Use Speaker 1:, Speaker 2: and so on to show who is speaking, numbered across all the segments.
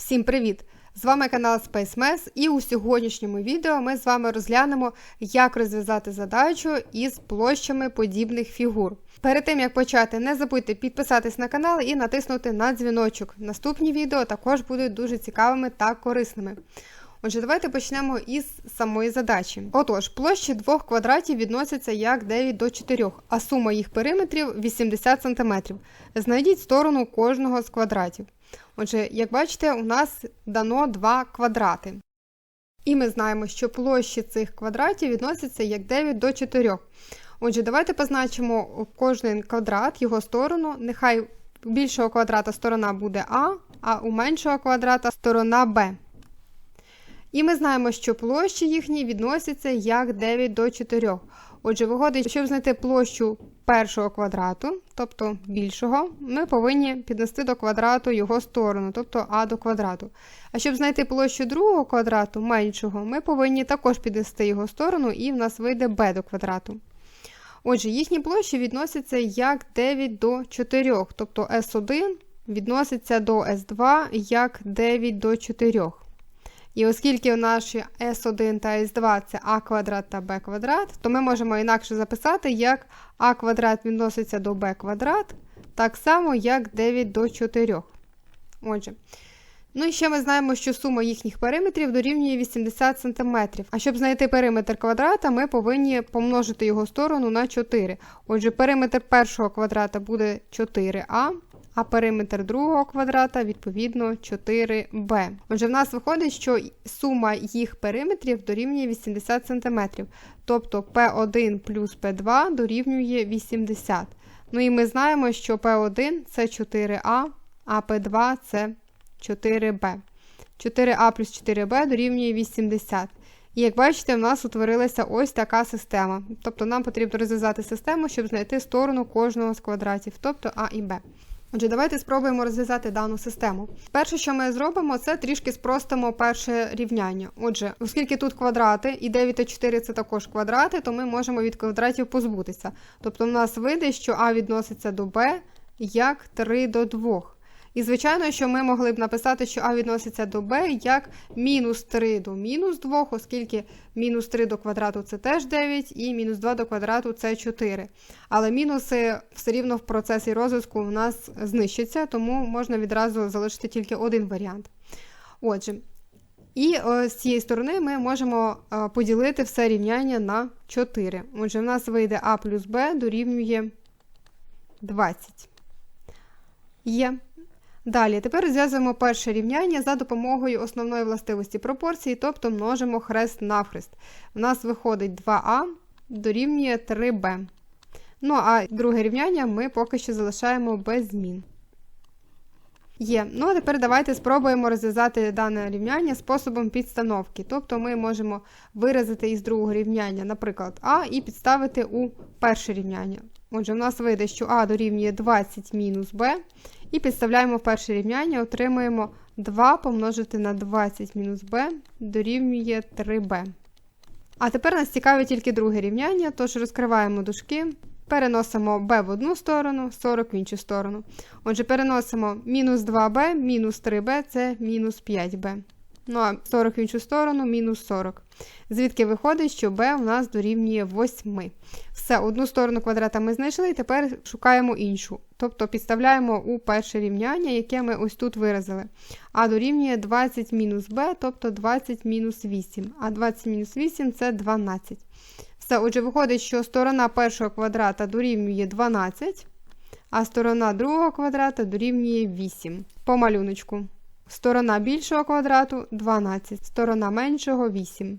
Speaker 1: Всім привіт! З вами канал Space Mess і у сьогоднішньому відео ми з вами розглянемо, як розв'язати задачу із площами подібних фігур. Перед тим як почати, не забудьте підписатись на канал і натиснути на дзвіночок. Наступні відео також будуть дуже цікавими та корисними. Отже, давайте почнемо із самої задачі. Отож, площі двох квадратів відносяться як 9 до 4, а сума їх периметрів 80 см. Знайдіть сторону кожного з квадратів. Отже, як бачите, у нас дано два квадрати. І ми знаємо, що площі цих квадратів відносяться як 9 до 4. Отже, давайте позначимо кожен квадрат, його сторону. Нехай у більшого квадрата сторона буде А, а у меншого квадрата сторона Б. І ми знаємо, що площі їхні відносяться як 9 до 4. Отже, виходить, щоб знайти площу першого квадрату, тобто більшого, ми повинні піднести до квадрату його сторону, тобто а до квадрату. А щоб знайти площу другого квадрату, меншого, ми повинні також піднести його сторону, і в нас вийде b до квадрату. Отже, їхні площі відносяться як 9 до 4, тобто S1 відноситься до S2 як 9 до 4. І оскільки наші S1 та S2 це А квадрат та Б квадрат, то ми можемо інакше записати, як А квадрат відноситься до Б квадрат, так само, як 9 до 4. Отже. Ну і ще ми знаємо, що сума їхніх периметрів дорівнює 80 см. А щоб знайти периметр квадрата, ми повинні помножити його сторону на 4. Отже, периметр першого квадрата буде 4а а периметр другого квадрата, відповідно, 4b. Отже, в нас виходить, що сума їх периметрів дорівнює 80 см. Тобто P1 плюс P2 дорівнює 80. Ну і ми знаємо, що P1 це 4а, а P2 це 4b. 4а плюс 4b дорівнює 80. І як бачите, в нас утворилася ось така система. Тобто нам потрібно розв'язати систему, щоб знайти сторону кожного з квадратів, тобто А і Б. Отже, давайте спробуємо розв'язати дану систему. Перше, що ми зробимо, це трішки спростимо перше рівняння. Отже, оскільки тут квадрати, і 9 та 4 це також квадрати, то ми можемо від квадратів позбутися. Тобто, в нас вийде, що А відноситься до Б як 3 до 2. І, звичайно, що ми могли б написати, що А відноситься до Б як мінус 3 до мінус 2, оскільки мінус 3 до квадрату це теж 9, і мінус 2 до квадрату це 4. Але мінуси все рівно в процесі розвитку у нас знищаться, тому можна відразу залишити тільки один варіант. Отже, і з цієї сторони ми можемо поділити все рівняння на 4. Отже, в нас вийде А плюс Б дорівнює 20. Є. Далі, тепер розв'язуємо перше рівняння за допомогою основної властивості пропорції, тобто множимо хрест навхрест. У нас виходить 2а дорівнює 3b. Ну, а друге рівняння ми поки що залишаємо без змін. Є. Ну, а тепер давайте спробуємо розв'язати дане рівняння способом підстановки. Тобто ми можемо виразити із другого рівняння, наприклад, А, і підставити у перше рівняння. Отже, в нас вийде, що А дорівнює 20 мінус Б. І підставляємо в перше рівняння, отримуємо 2 помножити на 20 мінус b дорівнює 3b. А тепер нас цікавить тільки друге рівняння, тож розкриваємо дужки, переносимо b в одну сторону, 40 в іншу сторону. Отже, переносимо мінус 2b, мінус 3b це мінус 5b. Ну а 40 в іншу сторону мінус 40. Звідки виходить, що b у нас дорівнює 8. Все, одну сторону квадрата ми знайшли, і тепер шукаємо іншу. Тобто підставляємо у перше рівняння, яке ми ось тут виразили. А дорівнює 20 мінус b, тобто 20 мінус 8. А 20 мінус 8 це 12. Все, отже, виходить, що сторона першого квадрата дорівнює 12, а сторона другого квадрата дорівнює 8. По малюночку. Сторона більшого квадрату 12, сторона меншого 8.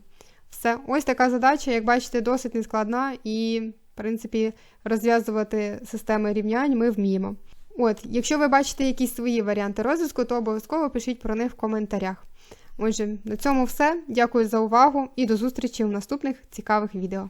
Speaker 1: Все, ось така задача, як бачите, досить нескладна і, в принципі, розв'язувати системи рівнянь ми вміємо. От, якщо ви бачите якісь свої варіанти розв'язку, то обов'язково пишіть про них в коментарях. Отже, на цьому все. Дякую за увагу і до зустрічі в наступних цікавих відео.